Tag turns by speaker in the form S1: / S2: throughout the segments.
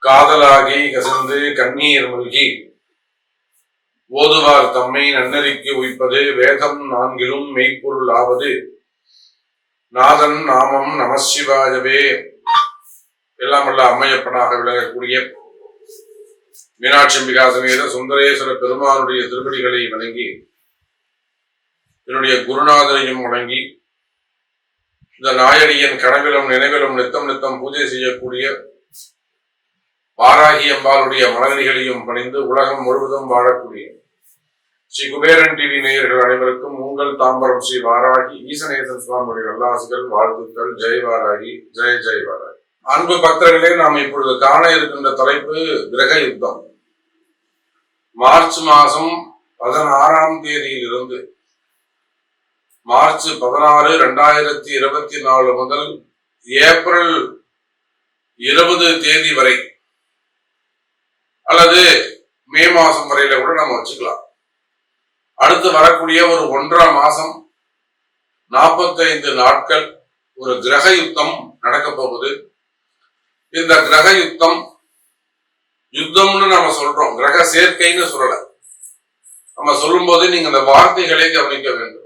S1: காதலாகி கசந்து கண்ணீர் முழுகி ஓதுவார் தம்மை நன்னறிக்கு உய்ப்பது வேதம் நான்கிலும் மெய்ப்பொருள் ஆவது. நாதன் நாமம் நமசிவாயவே. எல்லாம் உள்ள அம்மையப்பனாக விளங்கக்கூடிய மீனாட்சி அம்பிகாசமேத சுந்தரேஸ்வர பெருமானுடைய திருப்படிகளை வணங்கி என்னுடைய குருநாதரையும் வணங்கி இந்த நாயடியின் கனவிலும் நினைவிலும் நித்தம் நித்தம் பூஜை செய்யக்கூடிய வாராகி அம்பாளுடைய மலர்களிகளையும் பணிந்து உலகம் முழுவதும் வாழக்கூடிய ஸ்ரீ குபேரன் டிவி நேயர்கள் அனைவருக்கும் உங்கள் தாம்பரம் ஸ்ரீ வாராகி ஈசநேசன் சுவாமியுடைய வல்லாசுகள் வாழ்த்துக்கள். ஜெய் வாராகி ஜெய் ஜெய் வாராகி. அன்பு பக்தர்களே நாம் இப்பொழுது காண இருக்கின்ற தலைப்பு கிரக யுத்தம். மார்ச் மாதம் பதினாறாம் தேதியிலிருந்து மார்ச் பதினாறு ரெண்டாயிரத்தி இருபத்தி நாலு முதல் ஏப்ரல் இருபது தேதி வரை. அல்லது மே மாசம் வரையில கூட நம்ம வச்சுக்கலாம். அடுத்து வரக்கூடிய ஒரு ஒன்றாம் மாசம் நாற்பத்தைந்து நாட்கள் ஒரு கிரக யுத்தம் நடக்க போகுது. இந்த கிரக யுத்தம் யுத்தம்னு நம்ம சொல்றோம். கிரக சேர்க்கைன்னு சொல்லல. நம்ம சொல்லும்போது நீங்க அந்த வார்த்தைகளை கவனிக்க வேண்டும்.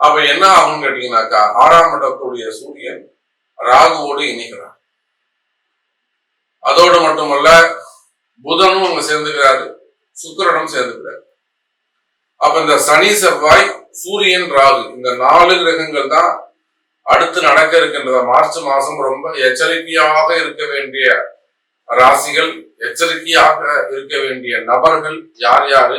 S1: அப்ப என்ன ஆகும்னு கேட்டீங்கன்னாக்கா ஆறாம் இடத்துடைய சூரியன் ராகுவோடு இணைகிறார். அதோடு மட்டுமல்ல புதனும் அங்க சேர்ந்துக்கிறாரு சுக்கரனும் சேர்ந்துக்கிறாரு. அப்ப இந்த சனி செவ்வாய் சூரியன் ராகு இந்த நாலு கிரகங்கள் தான் அடுத்து நடக்க இருக்கின்றத? மார்ச் மாசம் ரொம்ப எச்சரிக்கையாக இருக்க வேண்டிய ராசிகள் எச்சரிக்கையாக இருக்க வேண்டிய நபர்கள் யார் யாரு?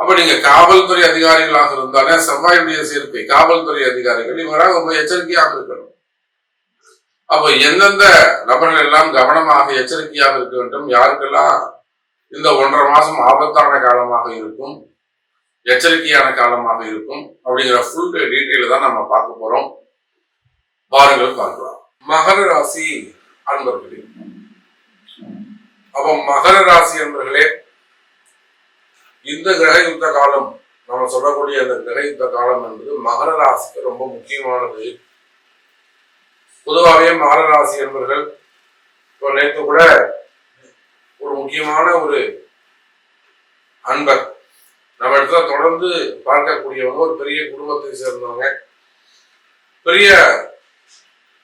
S1: அப்ப நீங்க காவல்துறை அதிகாரிகளாக இருந்தாலே செவ்வாயுடைய சேர்க்கை காவல்துறை அதிகாரிகள் இவங்களாக ரொம்ப எச்சரிக்கையாக இருக்கணும். அப்ப எந்தெந்த நபர்கள் எல்லாம் கவனமாக எச்சரிக்கையாக இருக்க வேண்டும்? யாருக்கெல்லாம் இந்த ஒன்றரை மாசம் ஆபத்தான காலமாக இருக்கும் எச்சரிக்கையான காலமாக இருக்கும் அப்படிங்கிற ஃபுல் டீட்டெயில் தான் நம்ம பார்க்க போறோம். பாருங்கள் பார்க்கலாம். மகர ராசி அன்பர்களே. அப்ப மகர ராசி அன்பர்களே இந்த கிரக யுத்த காலம் நம்ம சொல்லக்கூடிய அந்த கிரக யுத்த காலம் என்பது மகர ராசிக்கு ரொம்ப முக்கியமானது. பொதுவாகவே மகர ராசி என்பர்கள் இப்போ நேற்று கூட ஒரு முக்கியமான ஒரு அன்பர் நம்ம இடத்துல தொடர்ந்து பார்க்கக்கூடியவங்க ஒரு பெரிய குடும்பத்தை சேர்ந்தவங்க. பெரிய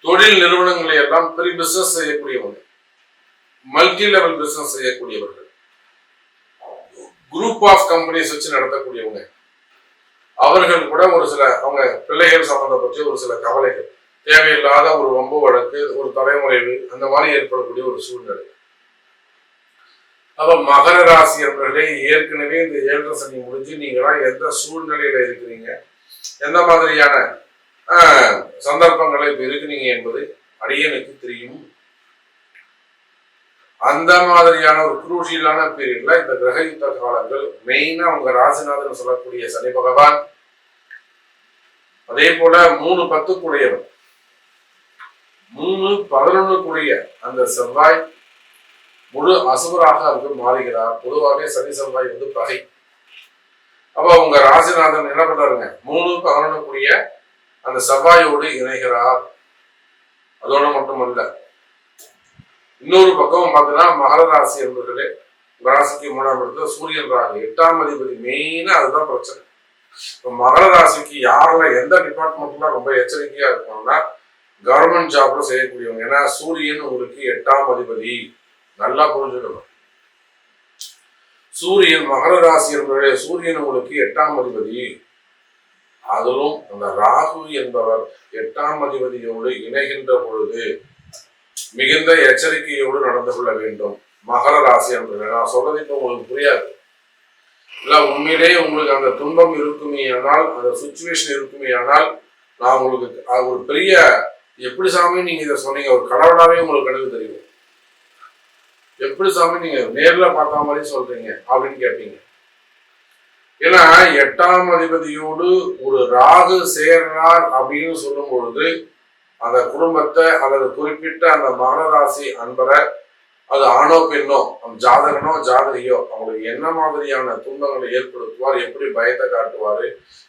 S1: தொழில் நிறுவனங்களை எல்லாம் பெரிய பிசினஸ் செய்யக்கூடியவங்க. மல்டி லெவல் பிசினஸ் செய்யக்கூடியவர்கள். குரூப் ஆஃப் கம்பெனிஸ் வச்சு நடத்தக்கூடியவங்க. அவர்கள் கூட ஒரு சில அவங்க பிள்ளைகள் சம்பந்தப்பட்ட ஒரு சில கவலைகள். தேவையில்லாத ஒரு வம்பு வழக்கு ஒரு தலைமுறைவு அந்த மாதிரி ஏற்படக்கூடிய ஒரு சூழ்நிலை. அப்ப மகர ராசி என்பவர்களே ஏற்கனவே இந்த ஏழரை சனி முடிஞ்சு நீங்களாம் எந்த சூழ்நிலையில இருக்கிறீங்க? எந்த மாதிரியான சந்தர்ப்பங்களை இப்ப இருக்கிறீங்க என்பது அடியனுக்கு தெரியும். அந்த மாதிரியான ஒரு குரூஷியலான பீரியட்ல இந்த கிரக யுத்த காலங்கள் மெயினா உங்க ராசிநாதன் சொல்லக்கூடிய சனி பகவான். அதே போல மூணு பத்துக்குடையவர் மூணு பதினொன்னுக்குடைய அந்த செவ்வாய் முழு அசுவராக அவர்கள் மாறுகிறார். பொதுவாகவே சனி செவ்வாய் வந்து பகை. அப்ப உங்க ராசிநாதன் என்ன பண்றாருங்க? மூணு பதினொன்னுக்குரிய அந்த செவ்வாயோடு இணைகிறார். அதோட மட்டுமல்ல இன்னொரு பக்கம் பார்த்தீங்கன்னா மகர ராசி என்பர்களே ராசிக்கு மூணாம் இடத்துல சூரியன் ராகு எட்டாம் அதிபதி மெயினா அதுதான் பிரச்சனை. இப்போ மகர ராசிக்கு யாரெல்லாம் எந்த டிபார்ட்மெண்ட்லாம் ரொம்ப எச்சரிக்கையா இருக்கணும்னா கவர்மெண்ட் ஜாப்ல செய்யக்கூடியவங்க. ஏன்னா சூரியன் உங்களுக்கு எட்டாம் அதிபதி. நல்லா புரிஞ்சுக்கணும். சூரியன் மகர ராசி என்பவரே சூரியன் உங்களுக்கு எட்டாம் அதிபதி. அதிலும் அந்த ராகு என்பவர் எட்டாம் அதிபதியோடு இணைகின்ற பொழுது மிகுந்த எச்சரிக்கையோடு நடந்து கொள்ள வேண்டும். மகர ராசி என்று நான் சொல்றது இப்போ உங்களுக்கு புரியாது. இல்ல உண்மையிலேயே உங்களுக்கு அந்த துன்பம் இருக்குமே ஆனால் அந்த சுச்சுவேஷன் இருக்குமே ஆனால் நான் உங்களுக்கு அது ஒரு பெரிய எப்படி சாமி நீங்க இதை சொன்னீங்க ஒரு கடவுளாவே உங்களுக்கு கணக்கு தெரியும். எப்படி சாமி நீங்க நேர்ல பார்த்த மாதிரி சொல்றீங்க அப்படின்னு கேட்டீங்க. ஏன்னா எட்டாம் அதிபதியோடு ஒரு ராகு சேர்றார் அப்படின்னு சொல்லும் பொழுது அந்த குடும்பத்தை அல்லது குறிப்பிட்ட அந்த மகனராசி அன்பரை அது ஆணோ பெண்ணோ ஜாதகனோ ஜாதகியோ அவங்களுக்கு என்ன மாதிரியான துன்பங்களை ஏற்படுத்துவார் எப்படி பயத்தை காட்டுவாரு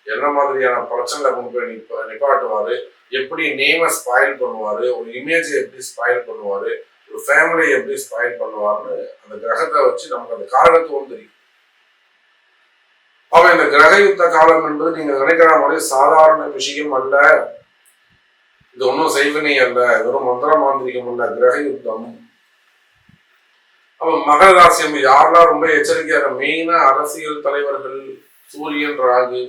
S1: என்ன மாதிரியான பிரச்சனை கொண்டு போய் நிப்ப நிப்பாட்டுவாரு எப்படி நேமை ஸ்பாயில் பண்ணுவாரு ஒரு இமேஜை எப்படி ஸ்பாயில் பண்ணுவாரு ஒரு ஃபேமிலியை எப்படி ஸ்பாயில் பண்ணுவார்னு அந்த கிரகத்தை வச்சு நமக்கு அந்த காரகத்துவம் தெரியும். அவன் இந்த கிரக யுத்த காலம் என்பது நீங்க நினைக்கிற மாதிரி சாதாரண விஷயம் அல்ல. இது ஒன்றும் செய்வனே அல்ல. வெறும் மந்திர மாந்திரிகம் அல்ல கிரக யுத்தம் அப்ப மகர ராசி நம்ம யாரெல்லாம் ரொம்ப எச்சரிக்கையாக மெயினா அரசியல் தலைவர்கள் சூரியன் ராகு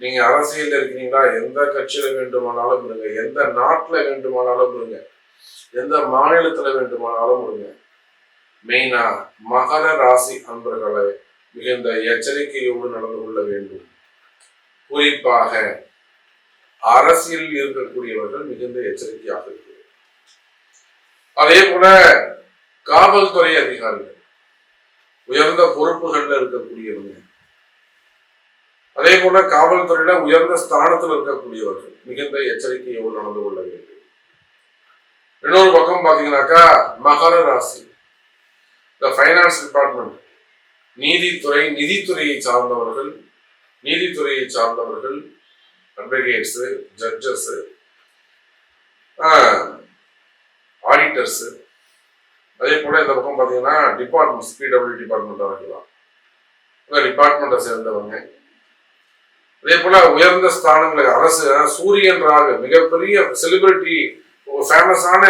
S1: நீங்க அரசியல் இருக்கிறீங்களா? எந்த கட்சியில வேண்டுமானாலும் இருங்க. எந்த நாட்டுல வேண்டுமானாலும் இருங்க. எந்த மாநிலத்துல வேண்டுமானாலும் இருங்க. மெயினா மகர ராசி அன்பர்களை மிகுந்த எச்சரிக்கையோடு நடந்து கொள்ள வேண்டும். குறிப்பாக அரசியலில் இருக்கக்கூடியவர்கள் மிகுந்த எச்சரிக்கையாக அதே போல காவல்துறை அதிகாரிகள் உயர்ந்த பொறுப்புகள்ல இருக்கக்கூடியவங்க அதே போல காவல்துறையில உயர்ந்த ஸ்தானத்தில் இருக்கக்கூடியவர்கள் மிகுந்த எச்சரிக்கையோடு நடந்து கொள்ள வேண்டும். இன்னொரு பக்கம் பாத்தீங்கன்னாக்கா மகர ராசி இந்த ஃபைனான்ஸ் டிபார்ட்மெண்ட் நீதித்துறை நிதித்துறையை சார்ந்தவர்கள் நீதித்துறையை சார்ந்தவர்கள் அட்வொகேட்ஸு ஜட்ஜஸ்ஸு ஆடிட்டர்ஸு அதே போல் இந்த பக்கம் பார்த்தீங்கன்னா டிபார்ட்மெண்ட்ஸ் பிடபிள்யூ டிபார்ட்மெண்ட்டாக வரைக்கலாம் இந்த டிபார்ட்மெண்ட்டை சேர்ந்தவங்க. அதே போல உயர்ந்த ஸ்தானங்களுக்கு அரசு சூரியன் ராகு மிகப்பெரிய செலிபிரிட்டி ஃபேமஸான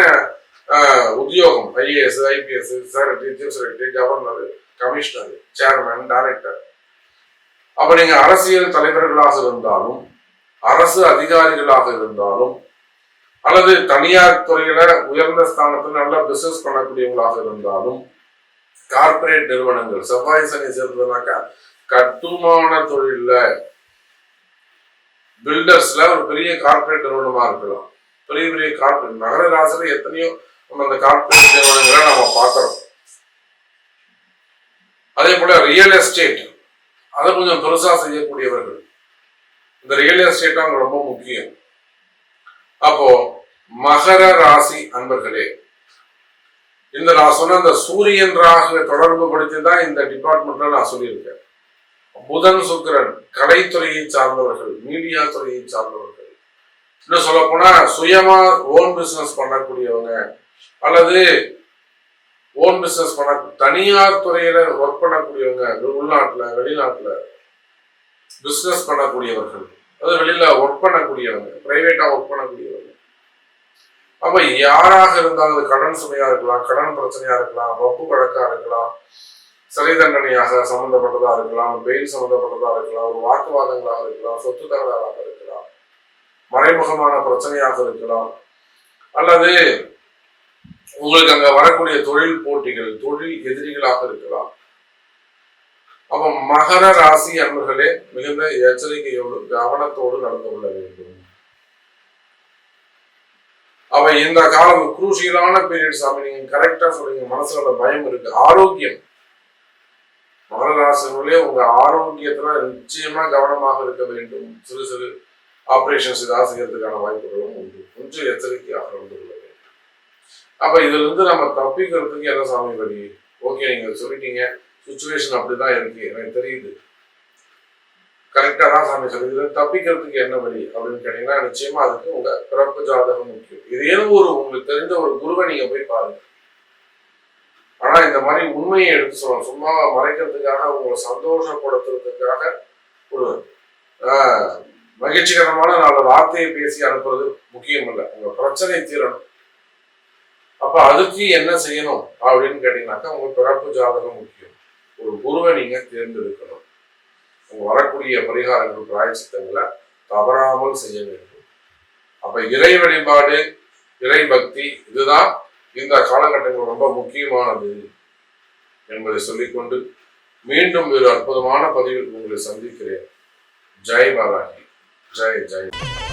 S1: உத்தியோகம் IAS IPS secretary chief secretary governor commissioner chairman director அப்போ நீங்கள் அரசியல் தலைவர்களாக இருந்தாலும் அரசு அதிகாரிகளாக இருந்தாலும் அல்லது தனியார் துறையில உயர்ந்த ஸ்தானத்தில் நல்ல பிசினஸ் பண்ணக்கூடியவங்களாக இருந்தாலும் கார்ப்பரேட் நிறுவனங்கள் செவ்வாய் சனி சேர்ந்ததுனாக்கா கட்டுமான தொழில பில்டர்ஸ்ல ஒரு பெரிய கார்ப்பரேட் நிறுவனமா இருக்கலாம். பெரிய பெரிய கார்பரேட் நகர ராசில எத்தனையோ நம்ம அந்த கார்பரேட் நிறுவனங்களை நம்ம பார்க்கிறோம். அதே போல ரியல் எஸ்டேட் அதை கொஞ்சம் பெருசா செய்யக்கூடியவர்கள் இந்த ரியல் எஸ்டேட் அங்க ரொம்ப முக்கியம். அப்போ மகர ராசி அன்பர்களே இந்த நான் சொன்ன இந்த சூரியன் ராக தொடர்பு படுத்தி தான் இந்த டிபார்ட்மெண்ட்ல நான் சொல்லியிருக்கேன். புதன் சுக்கிரன் கலைத்துறையை சார்ந்தவர்கள் மீடியா துறையை சார்ந்தவர்கள். இன்னும் சொல்ல போனா சுயமா ஓன் பிசினஸ் பண்ணக்கூடியவங்க அல்லது ஓன் பிசினஸ் பண்ண தனியார் துறையில ஒர்க் பண்ணக்கூடியவங்க உள்நாட்டுல வெளிநாட்டுல பிஸ்னஸ் பண்ணக்கூடியவர்கள். அதாவது வெளியில் ஒர்க் பண்ணக்கூடியவங்க ப்ரைவேட்டாக ஒர்க் பண்ணக்கூடியவங்க அப்போ யாராக இருந்தாலும் அது கடன் சுமையாக இருக்கலாம் கடன் பிரச்சனையாக இருக்கலாம் வப்பு வழக்காக இருக்கலாம் சிறை தண்டனையாக சம்மந்தப்பட்டதாக இருக்கலாம் பெயில் சம்மந்தப்பட்டதாக இருக்கலாம் ஒரு வாக்குவாதங்களாக இருக்கலாம் சொத்து தகராறாக இருக்கலாம் மறைமுகமான பிரச்சனையாக இருக்கலாம். அல்லது உங்களுக்கு அங்கே வரக்கூடிய தொழில் போட்டிகள் தொழில் எதிரிகளாக இருக்கலாம். அப்ப மகர ராசி அன்பர்களே மிகுந்த எச்சரிக்கையோடு கவனத்தோடு நடந்து கொள்ள வேண்டும். அவ இந்த காலம் குரூசியலான பீரியட் சாமி நீங்க கரெக்டா சொல்றீங்க. மனசுல அந்த பயம் இருக்கு. ஆரோக்கியம். மகர ராசிகளே உங்க ஆரோக்கியத்துல நிச்சயமா கவனமாக இருக்க வேண்டும். சிறு சிறு ஆபரேஷன்ஸ் ஏதாவது செய்யறதுக்கான வாய்ப்புகளும் உண்டு. கொஞ்சம் எச்சரிக்கையாக நடந்து கொள்ள வேண்டும். அப்ப இதுல இருந்து நம்ம தப்பிக்கிறதுக்கு என்ன சாமி வழி? ஓகே நீங்க சொல்லிட்டீங்க. சுச்சுவேஷன் அப்படிதான் இருக்கு. எனக்கு தெரியுது. கரெக்டா தான் சாமி சொல்லுது தப்பிக்கிறதுக்கு என்ன வழி அப்படின்னு கேட்டீங்கன்னா நிச்சயமா அதுக்கு உங்க பிறப்பு ஜாதகம் முக்கியம். இது ஏதோ ஒரு உங்களுக்கு தெரிஞ்ச ஒரு குருவை நீங்க போய் பாருங்க. ஆனா இந்த மாதிரி உண்மையை எடுத்து சொல்லணும். சும்மா மறைக்கிறதுக்காக உங்களை சந்தோஷப்படுத்துறதுக்காக ஒரு மகிழ்ச்சிகரமான நாலு வார்த்தையை பேசி அனுப்புறது முக்கியம் இல்லை உங்க பிரச்சனை தீரணும். அப்ப அதுக்கு என்ன செய்யணும் அப்படின்னு கேட்டீங்கன்னாக்கா உங்க பிறப்பு ஜாதகம் முக்கியம். ஒரு குருவை நீங்க தேர்ந்தெடுக்கணும். உங்க வரக்கூடிய பரிகாரங்கள் பிராயச்சித்தங்களை தவறாமல் செய்ய வேண்டும். அப்ப இறை வழிபாடு இறை பக்தி இதுதான் இந்த காலகட்டங்கள் ரொம்ப முக்கியமானது என்பதை சொல்லிக்கொண்டு மீண்டும் ஒரு அற்புதமான பதிவில் உங்களை சந்திக்கிறேன். ஜெய் பாலாஜி. ஜெய் ஜெய்.